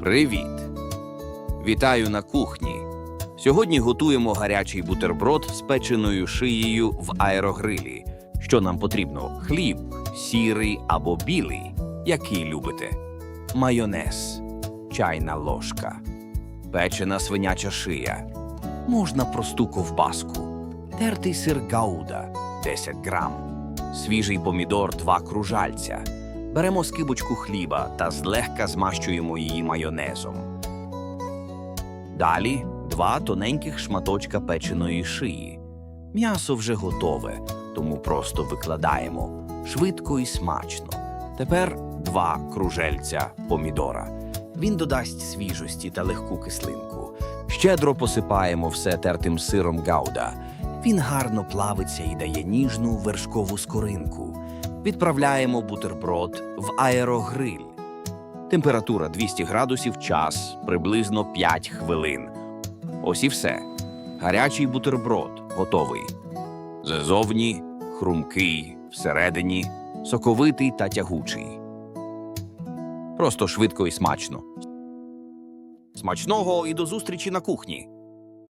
Привіт! Вітаю на кухні. Сьогодні готуємо гарячий бутерброд з печеною шиєю в аерогрилі. Що нам потрібно? Хліб, сірий або білий, який любите. Майонез, чайна ложка, печена свиняча шия. Можна просту ковбаску, тертий сир гауда 10 грам, свіжий помідор 2 кружальця. Беремо скибочку хліба та злегка змащуємо її майонезом. Далі два тоненьких шматочка печеної шиї. М'ясо вже готове, тому просто викладаємо швидко і смачно. Тепер два кружельця помідора. Він додасть свіжості та легку кислинку. Щедро посипаємо все тертим сиром гауда. Він гарно плавиться і дає ніжну вершкову скоринку. Відправляємо бутерброд в аерогриль. Температура 200 градусів час приблизно 5 хвилин. Ось і все. Гарячий бутерброд готовий. Ззовні хрумкий, всередині соковитий та тягучий. Просто швидко і смачно. Смачного і до зустрічі на кухні.